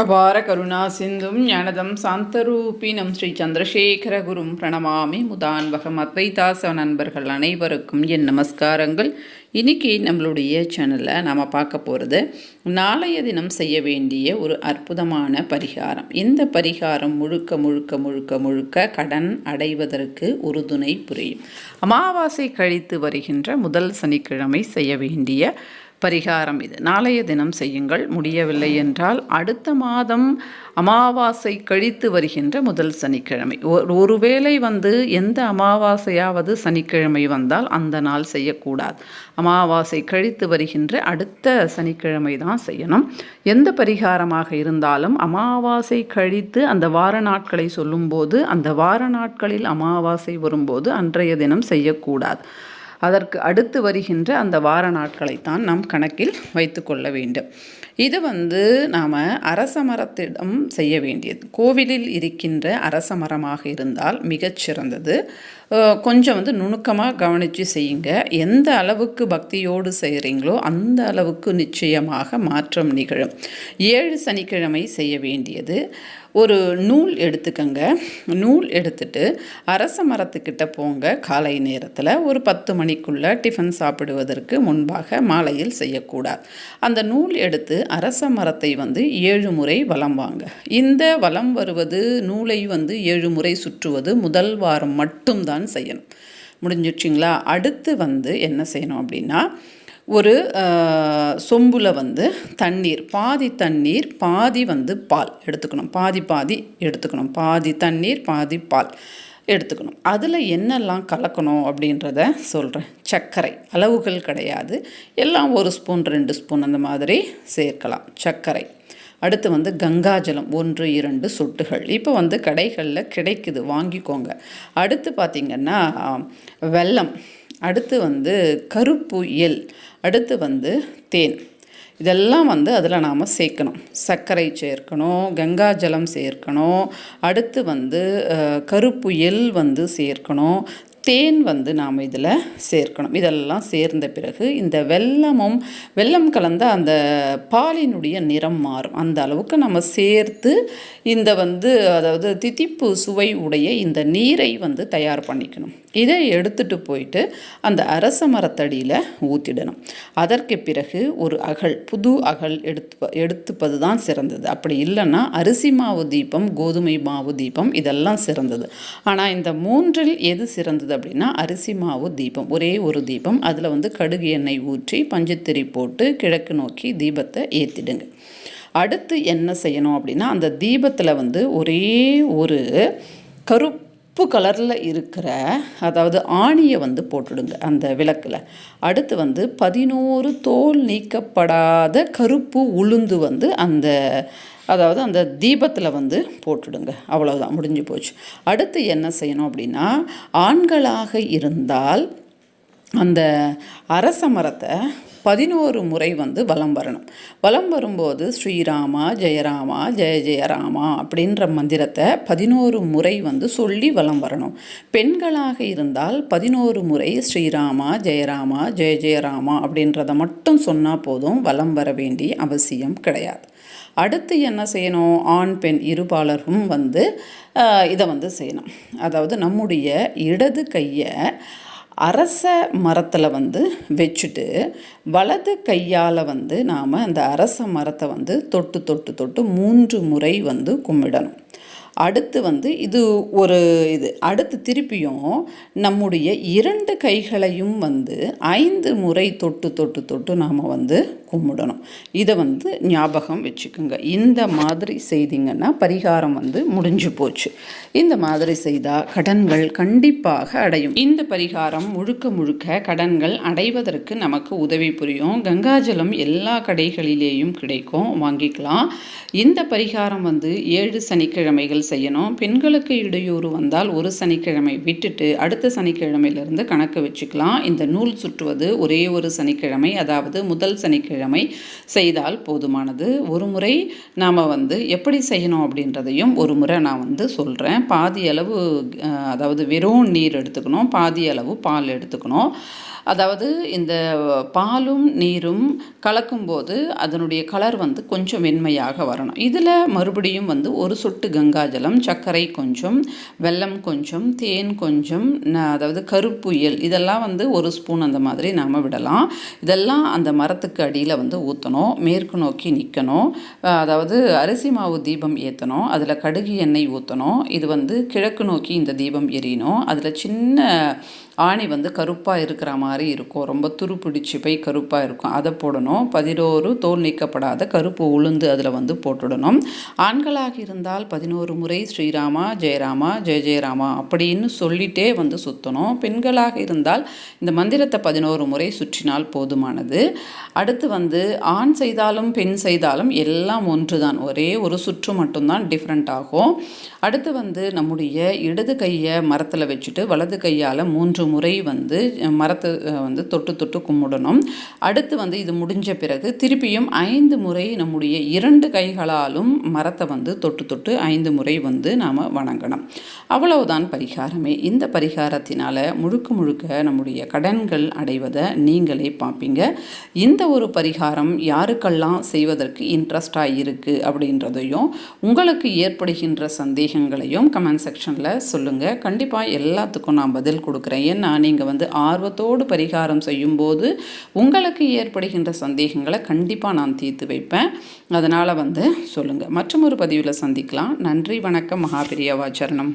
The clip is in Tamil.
அபார கருணா சிந்தும் ஞானதம் சாந்தரூபினம் ஸ்ரீ சந்திரசேகர குரும் பிரணமாமி முதான்வகம் அத்வைதாச நண்பர்கள் அனைவருக்கும் என் நமஸ்காரங்கள். இன்னைக்கு நம்மளுடைய சேனலில் நாம் பார்க்க போகிறது நாளைய தினம் செய்ய வேண்டிய ஒரு அற்புதமான பரிகாரம். இந்த பரிகாரம் முழுக்க முழுக்க முழுக்க முழுக்க கடன் அடைவதற்கு உறுதுணை புரியும். அமாவாசை கழித்து வருகின்ற முதல் சனிக்கிழமை செய்ய வேண்டிய பரிகாரம் இது. நாளைய தினம் செய்யுங்கள். முடியவில்லை என்றால் அடுத்த மாதம் அமாவாசை கழித்து வருகின்ற முதல் சனிக்கிழமை. ஒருவேளை வந்து எந்த அமாவாசையாவது சனிக்கிழமை வந்தால் அந்த நாள் செய்யக்கூடாது. அமாவாசை கழித்து வருகின்ற அடுத்த சனிக்கிழமை தான் செய்யணும். எந்த பரிகாரமாக இருந்தாலும் அமாவாசை கழித்து அந்த வார நாட்களை சொல்லும்போது அந்த வார நாட்களில் அமாவாசை வரும்போது அன்றைய தினம் செய்யக்கூடாது. அதற்கு அடுத்து வருகின்ற அந்த வார நாட்களைத்தான் நாம் கணக்கில் வைத்து கொள்ள வேண்டும். இது வந்து நாம் அரச மரத்திடம் செய்ய வேண்டியது. கோவிலில் இருக்கின்ற அரச மரமாக இருந்தால் மிகச்சிறந்தது கொஞ்சம் வந்து நுணுக்கமாக கவனித்து செய்யுங்க. எந்த அளவுக்கு பக்தியோடு செய்கிறீங்களோ அந்த அளவுக்கு நிச்சயமாக மாற்றம் நிகழும். ஏழு சனிக்கிழமை செய்ய வேண்டியது. ஒரு நூல் எடுத்துக்கங்க. நூல் எடுத்துட்டு அரச மரத்துக்கிட்ட போங்க. காலை நேரத்தில் ஒரு பத்து மணிக்குள்ளே டிஃபன் சாப்பிடுவதற்கு முன்பாக மாலையில் செய்யக்கூடாது. அந்த நூல் எடுத்து அரச மரத்தை வந்து ஏழு முறை வலம் வாங்க. இந்த வலம் வருவது நூலை வந்து ஏழு முறை சுற்றுவது முதல் வாரம் மட்டும்தான். செய்யணும். முடிஞ்சிடுச்சிங்களா? அடுத்து வந்து என்ன செய்யணும் அப்படின்னா ஒரு சொம்பில் வந்து தண்ணீர் பாதி தண்ணீர் பாதி வந்து பால் எடுத்துக்கணும். பாதி பாதி எடுத்துக்கணும். பாதி தண்ணீர் பாதி பால் எடுத்துக்கணும். அதில் என்னெல்லாம் கலக்கணும் அப்படின்றத சொல்கிறேன் சர்க்கரை அளவுகள் கிடையாது. எல்லாம் ஒரு ஸ்பூன் ரெண்டு ஸ்பூன் அந்த மாதிரி சேர்க்கலாம். சர்க்கரை. அடுத்து வந்து கங்காஜலம் ஒன்று இரண்டு சொட்டுகள். இப்போ வந்து கடைகளில் கிடைக்குது வாங்கிக்கோங்க. அடுத்து பார்த்திங்கன்னா வெல்லம். அடுத்து வந்து கருப்பு எல் அடுத்து வந்து தேன். இதெல்லாம் வந்து அதில் நாம் சேர்க்கணும். சர்க்கரை சேர்க்கணும் கங்காஜலம் சேர்க்கணும். அடுத்து வந்து கருப்பு எல் வந்து சேர்க்கணும். தேன் வந்து நாம் இதில் சேர்க்கணும். இதெல்லாம் சேர்ந்த பிறகு இந்த வெல்லமும் வெல்லம் கலந்த அந்த பாலினுடைய நிறம் மாறும். அந்த அளவுக்கு நம்ம சேர்த்து இந்த வந்து அதாவது தித்திப்பு சுவை உடைய இந்த நீரை வந்து தயார் பண்ணிக்கணும். இதை எடுத்துட்டு போயிட்டு அந்த அரச மரத்தடியில் ஊற்றிடணும் அதற்கு பிறகு ஒரு அகல் புது அகல் எடுத்து எடுத்துப்பது தான் சிறந்தது. அப்படி இல்லைன்னா அரிசி மாவு தீபம் கோதுமை மாவு தீபம் இதெல்லாம் சிறந்தது. ஆனால் இந்த மூன்றில் எது சிறந்தது அப்படின்னா அரிசி மாவு தீபம். ஒரே ஒரு தீபம். அதில் வந்து கடுகு எண்ணெய் ஊற்றி பஞ்சுத்திரி போட்டு கிழக்கு நோக்கி தீபத்தை ஏற்றிடுங்க அடுத்து என்ன செய்யணும் அப்படின்னா அந்த தீபத்தில் வந்து ஒரே ஒரு கருப்பு உப்பு கலரில் இருக்கிற அதாவது ஆணியை வந்து போட்டுடுங்க அந்த விளக்கில். அடுத்து வந்து பதினோரு தோல் நீக்கப்படாத கருப்பு உளுந்து வந்து அந்த அதாவது அந்த தீபத்தில் வந்து போட்டுடுங்க. அவ்வளோதான் முடிஞ்சு போச்சு. அடுத்து என்ன செய்யணும் அப்படின்னா ஆண்களாக இருந்தால் அந்த அரச மரத்தை பதினோரு முறை வந்து வலம் வரணும். வலம் வரும்போது ஸ்ரீராமா ஜெயராமா ஜெய ஜெயராமா அப்படின்ற மந்திரத்தை பதினோரு முறை வந்து சொல்லி வலம் வரணும். பெண்களாக இருந்தால் பதினோரு முறை ஸ்ரீராமா ஜெயராமா ஜெய ஜெயராமா அப்படின்றத மட்டும் சொன்னால் போதும் வலம் வர வேண்டிய அவசியம் கிடையாது. அடுத்து என்ன செய்யணும்? ஆண் பெண் இருபாலரும் வந்து இதை வந்து செய்யணும். அதாவது நம்முடைய இடது கையை அரச மரத்தில் வந்து வச்சுட்டு வலது கையால் வந்து நாம் அந்த அரச மரத்தை வந்து தொட்டு தொட்டு தொட்டு மூன்று முறை வந்து கும்பிடணும். அடுத்து வந்து இது ஒரு இது. அடுத்து திருப்பியும் நம்முடைய இரண்டு கைகளையும் வந்து ஐந்து முறை தொட்டு தொட்டு தொட்டு நாம் வந்து கும்பிடணும். இதை வந்து ஞாபகம் வச்சுக்கோங்க. இந்த மாதிரி செய்தீங்கன்னா பரிகாரம் வந்து முடிஞ்சு போச்சு. இந்த மாதிரி செய்தால் கடன்கள் கண்டிப்பாக அடையும். இந்த பரிகாரம் முழுக்க முழுக்க கடன்கள் அடைவதற்கு நமக்கு உதவி புரியும். கங்காஜலம் எல்லா கடைகளிலேயும் கிடைக்கும். வாங்கிக்கலாம். இந்த பரிகாரம் வந்து ஏழு சனிக்கிழமைகள் செய்யணும். பெண்களுக்கு இடையூறு வந்தால் ஒரு சனிக்கிழமை விட்டுட்டு அடுத்த சனிக்கிழமையிலிருந்து கணக்கு வச்சுக்கலாம். இந்த நூல் சுற்றுவது ஒரே ஒரு சனிக்கிழமை அதாவது முதல் சனிக்கிழமை செய்தால் போதுமானது. ஒரு முறை நாம் வந்து எப்படி செய்யணும் அப்படின்றதையும் ஒரு முறை நான் வந்து சொல்கிறேன் பாதி அளவு அதாவது வெறும் நீர் எடுத்துக்கணும் பாதி அளவு பால் எடுத்துக்கணும். அதாவது இந்த பாலும் நீரும் கலக்கும்போது அதனுடைய கலர் வந்து கொஞ்சம் வெண்மையாக வரணும். இதில் மறுபடியும் வந்து ஒரு சொட்டு கங்காஜலம் சர்க்கரை கொஞ்சம் வெல்லம் கொஞ்சம் தேன் கொஞ்சம் அதாவது கருப்புயல் இதெல்லாம் வந்து ஒரு ஸ்பூன் அந்த மாதிரி நாம் விடலாம். இதெல்லாம் அந்த மரத்துக்கு அடியில் வந்து ஊற்றணும் மேற்கு நோக்கி நிற்கணும் அதாவது அரிசி மாவு தீபம் ஏற்றணும் அதில் கடுகு எண்ணெய் ஊற்றணும் இது வந்து கிழக்கு நோக்கி இந்த தீபம் எரியணும் அதில் சின்ன ஆணி வந்து கருப்பாக இருக்கிற மாதிரி இருக்கும். ரொம்ப துருப்பிடிச்சு போய் கருப்பாக இருக்கும். அதை போடணும். பதினோரு தோல் நீக்கப்படாத கருப்பு உளுந்து அதில் வந்து போட்டுடணும். ஆண்களாக இருந்தால் பதினோரு முறை ஸ்ரீராமா ஜெயராமா ஜெய ஜெயராமா அப்படின்னு சொல்லிட்டே வந்து சுற்றணும் பெண்களாக இருந்தால் இந்த மந்திரத்தை பதினோரு முறை சுற்றினால் போதுமானது. அடுத்து வந்து ஆண் செய்தாலும் பெண் செய்தாலும் எல்லாம் ஒன்று தான் ஒரே ஒரு சுற்று மட்டும்தான் டிஃப்ரெண்ட் ஆகும். அடுத்து வந்து நம்முடைய இடது கையை மரத்தில் வச்சுட்டு வலது கையால் மூன்று முறை வந்து மரத்தை வந்து தொட்டு தொட்டு கும்பிடணும். அடுத்து வந்து இது முடிஞ்ச பிறகு திருப்பியும் ஐந்து முறை நம்முடைய இரண்டு கைகளாலும் மரத்தை வந்து தொட்டு தொட்டு ஐந்து முறை வந்து நாம் வணங்கணும். அவ்வளவுதான் பரிகாரமே. இந்த பரிகாரத்தினால் முழுக்க முழுக்க நம்முடைய கடன்கள் அடைவதை நீங்களே பார்ப்பீங்க. இந்த ஒரு பரிகாரம் யாருக்கெல்லாம் செய்வதற்கு இன்ட்ரெஸ்டாக இருக்குது அப்படின்றதையும் உங்களுக்கு ஏற்படுகின்ற சந்தேகங்களையும் கமெண்ட் செக்ஷனில் சொல்லுங்கள் கண்டிப்பாக எல்லாத்துக்கும் நான் பதில் கொடுக்குறேன். நான் நீங்கள் வந்து ஆர்வத்தோடு பரிகாரம் செய்யும்போது உங்களுக்கு ஏற்படுகின்ற சந்தேகங்களை கண்டிப்பாக நான் தீர்த்து வைப்பேன். அதனால் வந்து சொல்லுங்கள் மற்றும் ஒரு பதிவில் சந்திக்கலாம். நன்றி வணக்கம் மகாபிரியவாச்சரணம்